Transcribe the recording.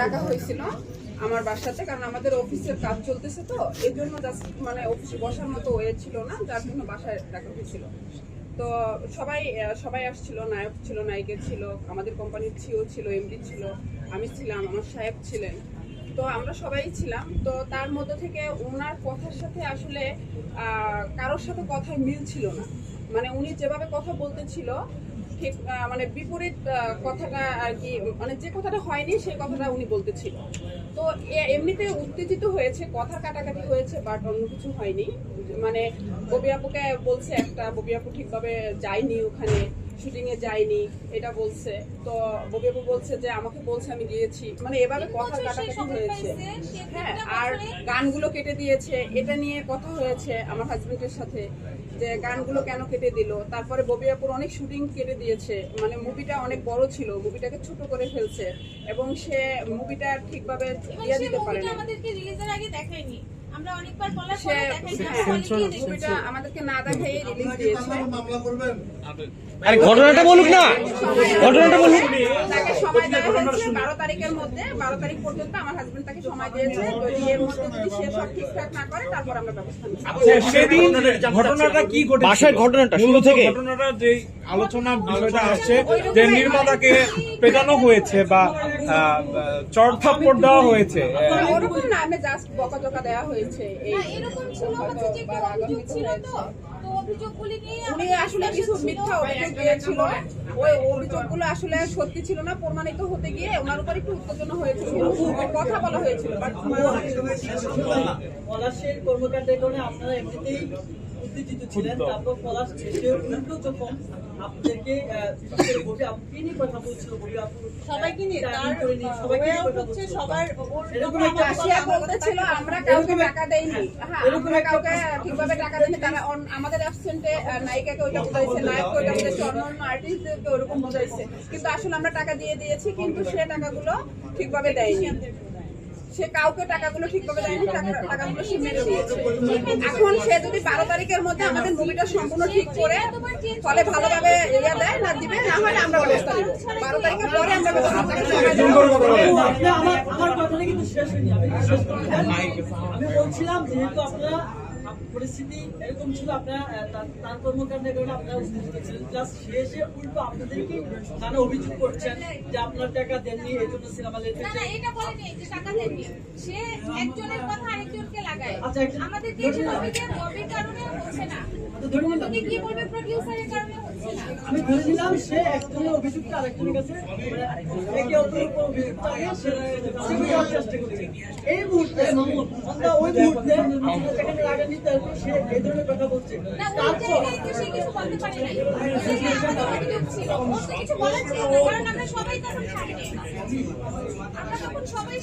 ডাকা হয়েছিল আমার বাসাতে, কারণ আমাদের অফিসের কাজ চলতেছে তো, এই জন্য জাস্ট মানে অফিসে বসার মতো ওয়ে ছিল না, যার জন্য বাসায় ডাকা হয়েছিল। তো সবাই সবাই আসছিল, নায়ক ছিল, নায়িকা ছিল, আমাদের কোম্পানির সিও ছিল এমডি ছিল, আমি ছিলাম, আমার সাহেব ছিলেন। তো আমরা সবাই ছিলাম, তো তার মধ্যে থেকে ওনার কথার সাথে আসলে কারোর সাথে কথায় মিল ছিল না। মানে উনি যেভাবে কথা বলতেছিল মানে বিপরীত কথাটা আর কি মানে যে কথাটা হয়নি সেই কথাটা উনি বলতেছিল। তো এমনিতে উত্তেজিত হয়েছে, কথা কাটাকাটি হয়েছে বাট অন্য কিছু হয়নি। মানে ববি আপুকে বলছে একটা, ববি আপু ঠিকভাবে যায়নি ওখানে। শুটিং এ যায়নি এটা বলছে। তো ববি আপু বলছে যে আমাকে বলছে আমি গিয়েছি। মানে এভাবে কথা কাটাকাটি হয়েছে। হ্যাঁ আর গানগুলো কেটে দিয়েছে। এটা নিয়ে কথা হয়েছে আমার হাজবেন্ডের সাথে যে গানগুলো কেন কেটে দিল। তারপরে ববি আপুর অনেক শুটিং কেটে দিয়েছে। মানে মুভিটা অনেক বড় ছিল মুভিটাকে ছোট করে ফেলছে। এবং সে মুভিটা ঠিকভাবে ইয়ে দিতে পারে না আমাদেরকে রিলিজের আগে দেখায়নি আমরা অনেকবার বলার পরে আমাদেরকে না দেখাই রিলিজ দিয়েছে। মামলা করবেন। আরে ঘটনাটা বলুক না। ঘটনাটা বলুক। তাকে সময় দেওয়া হয়েছে বারো তারিখের মধ্যে। বারো তারিখ পর্যন্ত আমার হাজবেন্ড তাকে সময় দিয়েছে। যদি এর মধ্যে যদি সে সব ঠিকঠাক না করে তারপর আমরা ব্যবস্থা নিচ্ছি। আচ্ছা, সেদিন ঘটনাটা কি ঘটেছিল বাসার ঘটনাটা শুরু থেকে? ঘটনাটা যে আলোচনা বিষয়টা আসছে যে নির্মাতাকে পেটানো হয়েছে বা চড় থাপ্পড় দেওয়া হয়েছে। ওরকম না আমি জাস্ট বকাঝকা দেওয়া হয়েছে। এই এরকম ছিল হচ্ছে যে হয়তো অভিযোগ ছিল তো অভিযোগগুলি নিয়ে উনি আসলে কিছু মিথ্যা অভিযোগ দিয়েছিল। ওই অভিযোগগুলো আসলে সত্যি ছিল না প্রমাণিত হতে গিয়ে ওনার উপর একটু উত্তেজনা হয়েছিল। কথা বলা হয়েছিল। বাট পলাশের কর্মকাণ্ডের কারণে আপনারা এমনিতেই উত্তেজিত ছিলেন তারপর পলাশ শেষে উল্টো যখন আপনাদেরকে আহ, বিশেষ করে ববি আপুকে নিয়ে কথা বলছিল ববি আপু সবাইকে নিয়ে তার সবাইকে নিয়ে কথা বলছিল। সবার এরকম একটা আমার বলতেছিল আমরা কাউকে টাকা দেইনি। হ্যাঁ এরকম কাউকে ঠিকভাবে টাকা দেইনি তারা আমাদের অ্যাবসেন্টে নায়িকাকে ওইটা বুঝাইছে নায়ককে ওইটা বুঝাইছে আর্টিস্টদেরকে ওরকম বুঝাইছে কিন্তু আসলে আমরা টাকা দিয়ে দিয়েছি কিন্তু সে টাকাগুলো ঠিকভাবে দেয়নি। সে কাউকে টাকাগুলো ঠিকভাবে দেয়নি টাকা- টাকাগুলো সে মেরে দিয়েছে। এখন সে যদি বারো তারিখের মধ্যে আমাদের মুভিটা সম্পূর্ণ ঠিক করে ফলে ভালোভাবে ইয়ে দেয় না দিবে না হলে আমরা ব্যবস্থা নেব বারো তারিখের পরে আমরা ব্যবস্থা আমার কথাটা কিন্তু শেষ হয়নি আমি বলছিলাম যেহেতু আপনারা আপ- পরিস্থিতি এরকম ছিল আপনারা তার- কর্মকাণ্ডের কারণে আপনারা উত্তেজিত ছিলেন প্লাস শেষে উল্টো আপনাদেরকে নানা অভিযোগ করছেন যে আপনার টাকা দেননি এই জন্য সিনেমা লেট হয়েছে না এটা বলেনি যে টাকা দেননি। সে একজনের কথা আরেকজনকে লাগায়। আচ্ছা, আমাদের আমাদেরকে এসে নবীর কারণে হচ্ছে আমি ধরে নিলাম সে একজনের অভিযোগটা আরেকজনের কাছে। মানে একে অপরের উপর অভিযোগটা আগে সে যাওয়ার চেষ্টা করছে। এই মুহূর্তে আমরা ওই মুহূর্তে আপনার টাকা তারপর সে এই ধরনের কথা বলছে। তারপর সবাই তখন সবাই